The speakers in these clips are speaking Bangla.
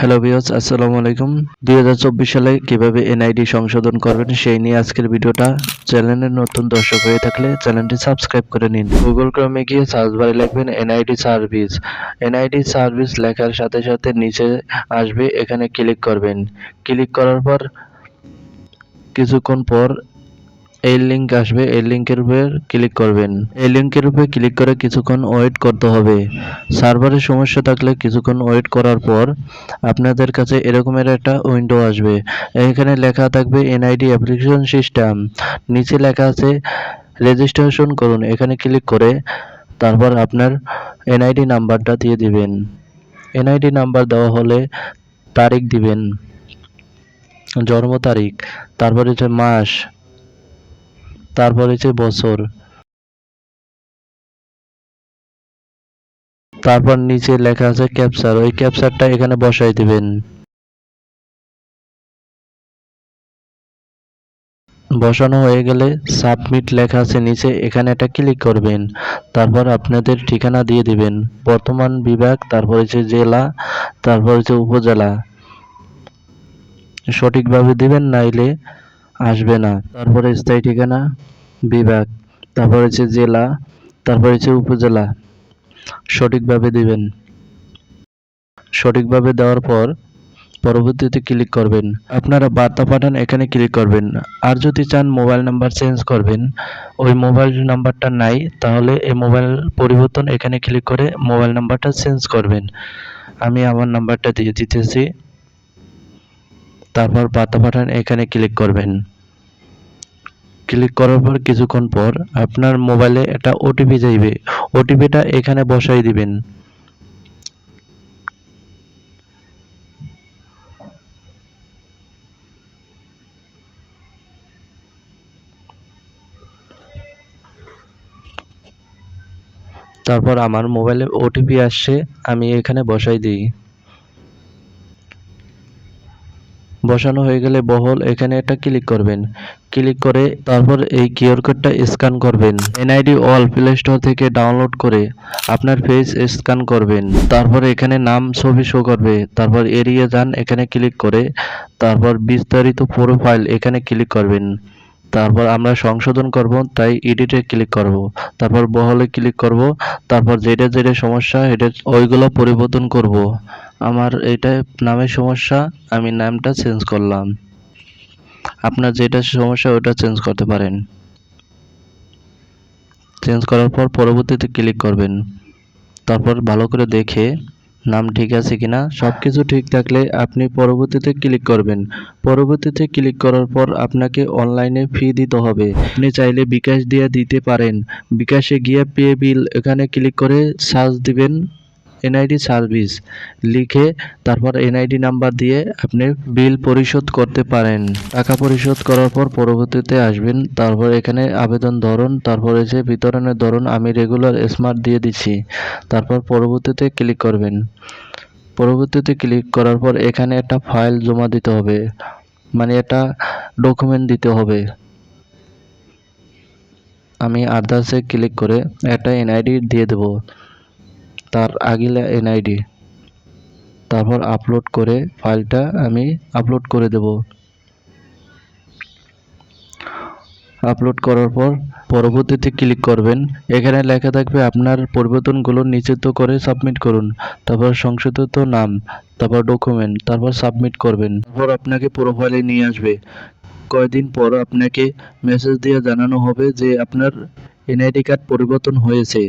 হ্যালো ভিউয়ার্স আসসালামু আলাইকুম। দুই হাজার চব্বিশ সালে কীভাবে এনআইডি সংশোধন করবেন সেই নিয়ে আজকের ভিডিওটা। চ্যানেলের নতুন দর্শক হয়ে থাকলে চ্যানেলটি সাবস্ক্রাইব করে নিন। গুগল ক্রমে গিয়ে সার্চ বারে লিখবেন এনআইডি সার্ভিস এনআইডি সার্ভিস লেখার সাথে সাথে নিচে আসবে, এখানে ক্লিক করবেন। ক্লিক করার পর কিছুক্ষণ পর এই লিংক আসবে, এই লিংকের উপর ক্লিক করবেন। এই লিংকের উপরে ক্লিক করে কিছুক্ষণ ওয়েট করতে হবে। সার্ভারের সমস্যা থাকলে কিছুক্ষণ ওয়েট করার পর আপনাদের কাছে এরকমের একটা উইন্ডো আসবে। এখানে লেখা থাকবে এনআইডি অ্যাপ্লিকেশন সিস্টেম নিচে লেখা আছে রেজিস্ট্রেশন করুন। এখানে ক্লিক করে তারপর আপনার এনআইডি নাম্বারটা দিয়ে দিবেন। এনআইডি নাম্বার দেওয়া হলে তারিখ দিবেন। জন্ম তারিখ, তারপর হচ্ছে মাস। তারপর হচ্ছে বছর। তারপর নিচে লেখা আছে ক্যাপচার ওই ক্যাপচারটা এখানে বসাই দিবেন। বসানো হয়ে গেলে সাবমিট লেখা আছে নিচে, এখানে একটা ক্লিক করবেন। তারপর আপনাদের ঠিকানা দিয়ে দিবেন। বর্তমান বিভাগ, তারপর হচ্ছে জেলা, তারপর হচ্ছে উপজেলা। সঠিকভাবে দিবেন নাইলে আসবে না। তারপরে স্থায়ী ঠিকানা, বিভাগ, তারপর হচ্ছে জেলা, তারপর হচ্ছে উপজেলা। সঠিকভাবে দিবেন। সঠিকভাবে দেওয়ার পর পরবর্তীতে ক্লিক করবেন। আপনারা বার্তা পাঠান, এখানে ক্লিক করবেন। আর যদি চান মোবাইল নাম্বার চেঞ্জ করবেন, ওই মোবাইল নাম্বারটা নাই, তাহলে এই মোবাইল পরিবর্তন এখানে ক্লিক করে মোবাইল নাম্বারটা চেঞ্জ করবেন। আমি আমার নাম্বারটা দিয়ে দিতেছি। তারপর বার্তা পাঠান, এখানে ক্লিক করবেন। ক্লিক করার পর কিছুক্ষণ পর আপনার মোবাইলে একটা ওটিপি যাইবে। ওটিপিটা এখানে বসাই দিবেন। তারপর আমার মোবাইলে ওটিপি আসছে, আমি এখানে বসাই দিই। বসানো হয়ে গেলে বহল এখানে একটা ক্লিক করবেন। ক্লিক করে তারপর এই কিউআর কোডটা স্ক্যান করবেন। এনআইডি অল প্লে স্টোর থেকে ডাউনলোড করে আপনার ফেস স্ক্যান করবেন। তারপর এখানে নাম ছবি শো করবে। তারপর এড়িয়ে যান এখানে ক্লিক করে। তারপর বিস্তারিত প্রোফাইল এখানে ক্লিক করবেন। তারপর আমরা সংশোধন করব, তাই এডিটে ক্লিক করব। তারপর বহলে ক্লিক করব, তারপর যেটা যেটা সমস্যা, এটা ওইগুলো পরিবর্তন করব। আমার এটা নামের সমস্যা, আমি নামটা চেঞ্জ করলাম। আপনার যেটা সমস্যা, ওটা চেঞ্জ করতে পারেন। চেঞ্জ করার পর পরবর্তীতে ক্লিক করবেন। তারপর ভালো করে দেখে নাম ঠিক আছে কিনা? সব কিছু ঠিক থাকলে আপনি পরবর্তীতে ক্লিক করবেন। পরবর্তীতে ক্লিক করার পর আপনাকে অনলাইনে ফি দিতে হবে। আপনি চাইলে বিকাশ দিয়ে দিতে পারেন। বিকাশে গিয়ে পে বিল এখানে ক্লিক করে সার্চ দিবেন। এনআইডি সার্ভিস লিখে তারপর এনআইডি নাম্বার দিয়ে আপনি বিল পরিশোধ করতে পারেন। টাকা পরিশোধ করার পর পরবর্তীতে আসবেন। তারপর এখানে আবেদন ধরন, তারপর এসে বিতরণের ধরন, আমি রেগুলার স্মার্ট দিয়ে দিচ্ছি। তারপর পরবর্তীতে ক্লিক করবেন। পরবর্তীতে ক্লিক করার পর এখানে একটা ফাইল জমা দিতে হবে। মানে একটা ডকুমেন্ট দিতে হবে। আমি আদার্সে ক্লিক করে একটা এনআইডি দিয়ে দেবো। তার আগিলা এনআইডি। তারপর আপলোড করে ফাইলটা আমি আপলোড করে দেব। আপলোড করার পর পরবর্তীতে ক্লিক করবেন। এখানে লেখা থাকবে আপনার পরিবর্তনগুলো নিশ্চিত করে সাবমিট করুন। তারপর সংশোধিত নাম, তারপর ডকুমেন্ট তারপর সাবমিট করবেন। তারপর আপনাকে প্রোফাইলে নিয়ে আসবে। কয়দিন পর আপনাকে মেসেজ দিয়ে জানানো হবে যে আপনার এনআইডি কার্ড পরিবর্তন হয়েছে।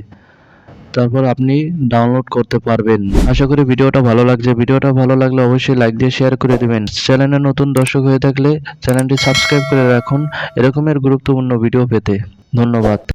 তারপর আপনি ডাউনলোড করতে পারবেন। আশা করি ভিডিওটা ভালো লাগছে। ভিডিওটা ভালো লাগলে অবশ্যই লাইক দিয়ে শেয়ার করে দেবেন। চ্যানেলে নতুন দর্শক হয়ে থাকলে চ্যানেলটি সাবস্ক্রাইব করে রাখুন। এরকমের গুরুত্বপূর্ণ ভিডিও পেতে। ধন্যবাদ।